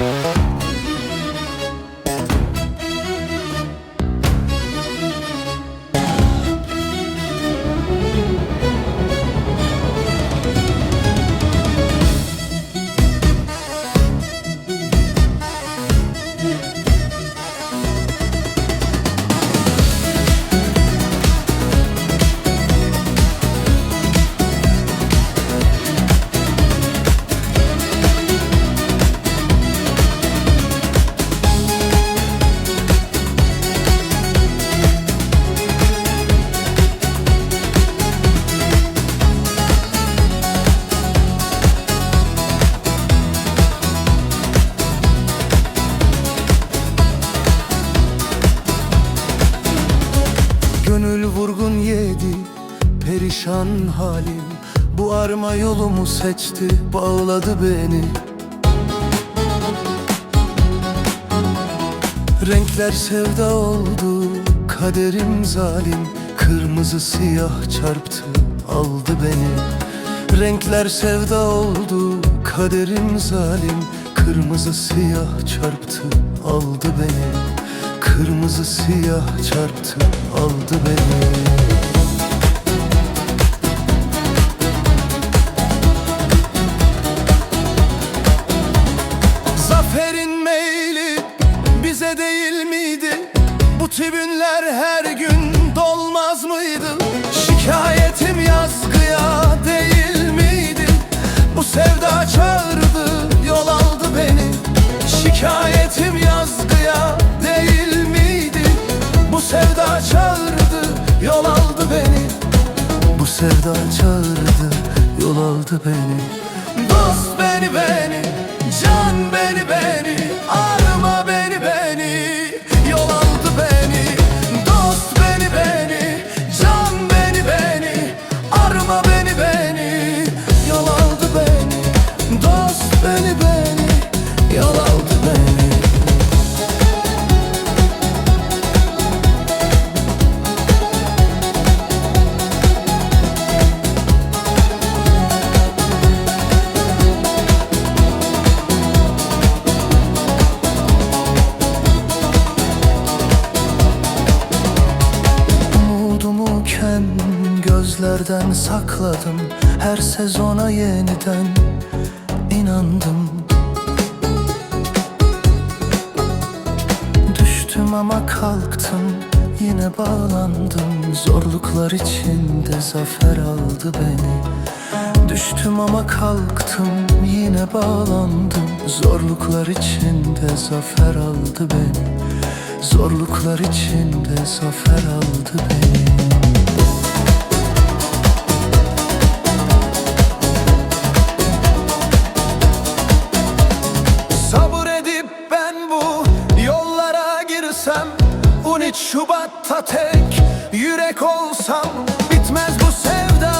Thank vurgun yedi perişan halim. Bu arma yolumu seçti bağladı beni. Renkler sevda oldu kaderim zalim. Kırmızı siyah çarptı aldı beni. Renkler sevda oldu kaderim zalim. Kırmızı siyah çarptı aldı beni Kırmızı siyah çarptı aldı beni Zaferin meyli bize değil miydi? Bu tribünler sevda çağırdı, yol aldı beni. Dost beni beni, gözlerden sakladım Her sezona yeniden inandım. Düştüm ama kalktım yine bağlandım. Zorluklar içinde zafer aldı beni. Düştüm ama kalktım yine bağlandım. Zorluklar içinde zafer aldı beni. Zorluklar içinde zafer aldı beni 13 Şubat'ta tek yürek olsam Bitmez bu sevda.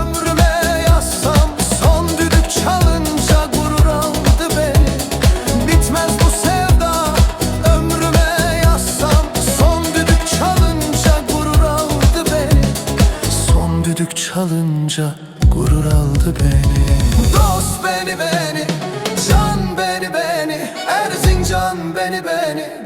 Ömrüme yazsam Son düdük çalınca gurur aldı beni. Bitmez bu sevda ömrüme yazsam Son düdük çalınca gurur aldı beni. Son düdük çalınca gurur aldı beni. Dost beni beni, can beni beni Erzincan beni beni